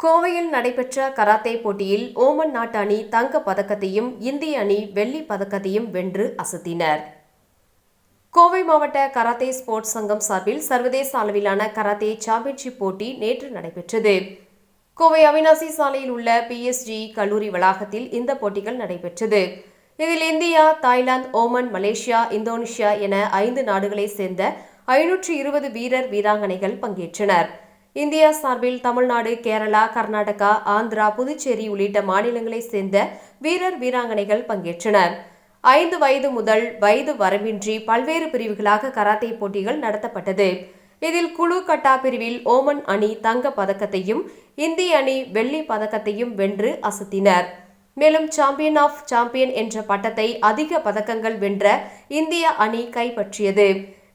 கோவையில் நடைபெற்ற கராத்தே போட்டியில் ஓமன் நாட்டு அணி தங்க பதக்கத்தையும் இந்திய அணி வெள்ளி பதக்கத்தையும் வென்று அசத்தினர். கோவை மாவட்ட கராத்தே ஸ்போர்ட்ஸ் சங்கம் சார்பில் சர்வதேச அளவிலான கராத்தே சாம்பியன்ஷிப் போட்டி நேற்று நடைபெற்றது. கோவை அவினாசி சாலையில் உள்ள பிஎஸ்ஜி கல்லூரி வளாகத்தில் இந்த போட்டிகள் நடைபெற்றது. இதில் India Thailand Oman Malaysia Indonesia என ஐந்து நாடுகளைச் சேர்ந்த ஐநூற்று இருபது வீரர் வீராங்கனைகள் பங்கேற்றனர். இந்தியா சார்பில் தமிழ்நாடு கேரளா கர்நாடகா ஆந்திரா புதுச்சேரி உள்ளிட்ட மாநிலங்களைச் சேர்ந்த வீரர் வீராங்கனைகள் பங்கேற்றனர். ஐந்து வயது முதல் வயது வரம்பின்றி பல்வேறு பிரிவுகளாக கராத்தே போட்டிகள் நடத்தப்பட்டது. இதில் குழு கட்டா பிரிவில் ஓமன் அணி தங்க பதக்கத்தையும் இந்திய அணி வெள்ளி பதக்கத்தையும் வென்று அசத்தினர். மேலும் சாம்பியன் ஆஃப் சாம்பியன் என்ற பட்டத்தை அதிக பதக்கங்கள் வென்ற இந்திய அணி கைப்பற்றியது.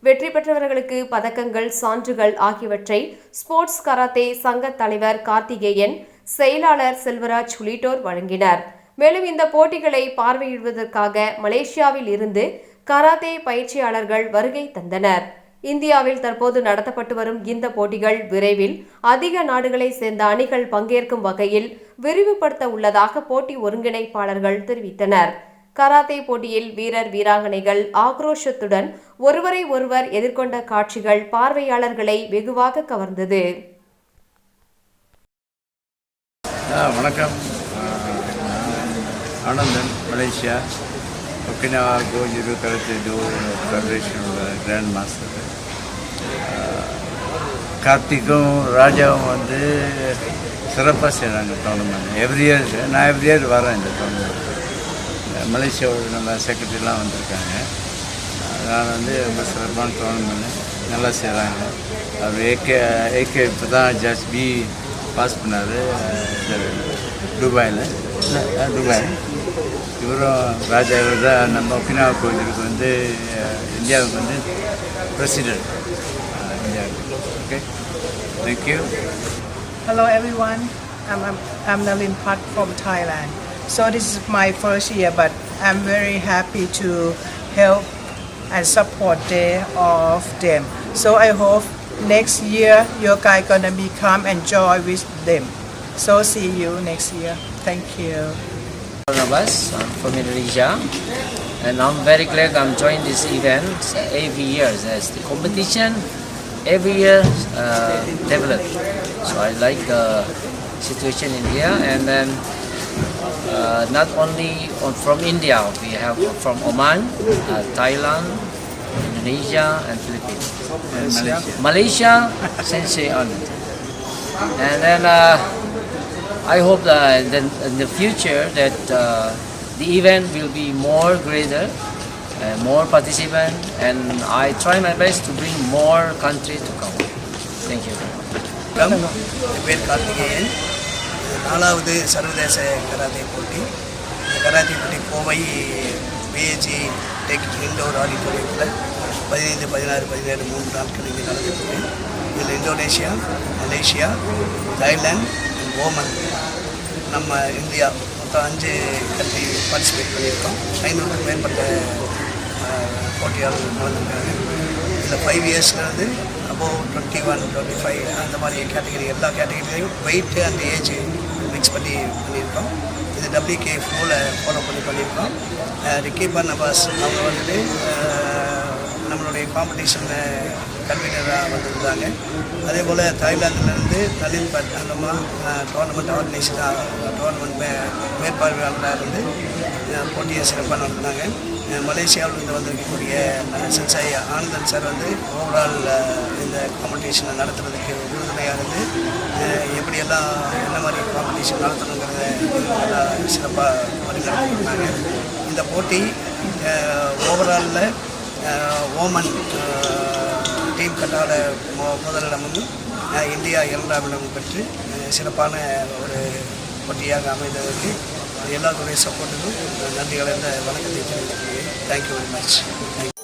வெற்றி பெற்றவர்களுக்கு பதக்கங்கள் சான்றுகள் ஆகியவற்றை ஸ்போர்ட்ஸ் கராத்தே சங்க தலைவர் கார்த்திகேயன் செயலாளர் செல்வராஜ் உள்ளிட்டோர் வழங்கினர். மேலும் இந்த போட்டிகளை பார்வையிடுவதற்காக மலேசியாவில் இருந்து கராத்தே பயிற்சியாளர்கள் வருகை தந்தனர். இந்தியாவில் தற்போது நடத்தப்பட்டு வரும் இந்த போட்டிகள் விரைவில் அதிக நாடுகளை சேர்ந்த அணிகள் பங்கேற்கும் வகையில் விரிவுபடுத்த உள்ளதாக போட்டி ஒருங்கிணைப்பாளர்கள் தெரிவித்தனர். கராத்தே போட்டியில் வீரர் வீராங்கனைகள் ஆக்ரோஷத்துடன் ஒருவரை ஒருவர் எதிர்கொண்ட காட்சிகள் பார்வையாளர்களை வெகுவாக கவர்ந்தது. வணக்கம். ஆனந்தன் மலேசியா. ஒக்கினாவா கோஜிரு கருத்து கிராண்ட் மாஸ்டர் கார்த்திக்கும் ராஜாவும் வந்து சிறப்பாக செய்கிறாங்க டோர்னமெண்ட் எவ்ரி இயர் நான் எவ்ரி இயர் வரேன் இந்த டோர்னமெண்ட் மலேசியாவோட நம்ம செக்ரட்டரிலாம் வந்திருக்காங்க. அதனால் வந்து ரொம்ப சிறப்பான டோர்னமெண்ட் நல்லா செய்கிறாங்க அவர் ஏகே ஏகே இப்போ தான் ஜஸ்ட் பி பாஸ் பண்ணார். துபாயில். துபாய். இவரும் ராஜா இவர் தான் நம்ம ஒக்கினாவா கோயிலுக்கு வந்து இந்தியாவுக்கு வந்து பிரசிடென்ட் இந்தியாவுக்கு. Okay thank you Hello everyone, I'm, I'm, I'm Nalin Pat from Thailand. So this is my first year, but I'm very happy to help and support day of them. So I hope next year your guy gonna become enjoy with them. So see you next year. Thank you. Barnabas I'm from Indonesia, and I'm very glad I'm joining this event every year. As the competition every year uh, develop. So I like the situation in here, and then uh, not only from India, we have from Oman, uh, Thailand, Indonesia, and Philippines. And Malaysia. Malaysia, Sensei on it. And then uh, I hope that in the future that uh, the event will be more greater, uh, more participants, and I try my best to bring more countries to come. Thank you. Welcome. Welcome again. இது நாலாவது சர்வதேச karate போட்டி. இந்த karate போட்டி Kovai PHC tech indoor ஆடிட்டோரியத்தில் பதினைந்து பதினாறு பதினேழு மூன்று நாட்கள் இங்கே நடந்துட்டு இதில் இந்தோனேஷியா மலேசியா தாய்லாந்து ஓமன். நம்ம இந்தியா மொத்தம் அஞ்சு கண்ட்ரி பார்ட்டிசிபேட் பண்ணியிருக்கோம். ஐநூறுக்கு மேற்பட்ட போட்டியாளர்கள் நடந்திருக்காங்க இதில் five இயர்ஸ்லேருந்து above twenty one twenty five அந்த மாதிரி கேட்டகரி எல்லா கேட்டகரிலையும் வெயிட்டு அந்த ஏஜ் மிக்ஸ் பண்ணி பண்ணியிருக்கோம். இது டபிள்யூகே ஃபோவில் ஃபாலோ பண்ணி பண்ணியிருக்கோம். ரிக்கி நபாஸ் அவங்க வந்துட்டு நம்மளுடைய காம்படிஷனில் கன்வீனராக வந்திருந்தாங்க. அதே போல் தாய்லாந்துலேருந்து நலின் பட் அந்தமா டோர்னமெண்ட் ஆர்கனைஸ்டாக டோர்னமெண்ட் மேற்பார்வையாளராக இருந்து போட்டியை சிறப்பாக நடந்தாங்க அஹ், மலேசியாவிலிருந்து வந்திருக்கக்கூடிய சென்சாய் ஆனந்தன் சார் வந்து ஓவரால் இந்த காம்படிஷனை நடத்துறதுக்கு உறுதுணையாக இருந்து எப்படியெல்லாம் என்ன மாதிரி காம்படிஷன் நடத்தணுங்கிறத நல்லா சிறப்பாக வழிநடத்திருந்தாங்க இந்த போட்டி ஓவராலில் ஓமன் டீம் கட்டாட மோ முதலிடமும் இந்தியா இரண்டாம் இடமும் பெற்று சிறப்பான ஒரு போட்டியாக அமைந்ததற்கு எல்லாத்துடைய சப்போர்ட்டுக்கும் நன்றிகளை வணக்கத்தை தெரிவித்துக்கிறேன் thank you very much thank you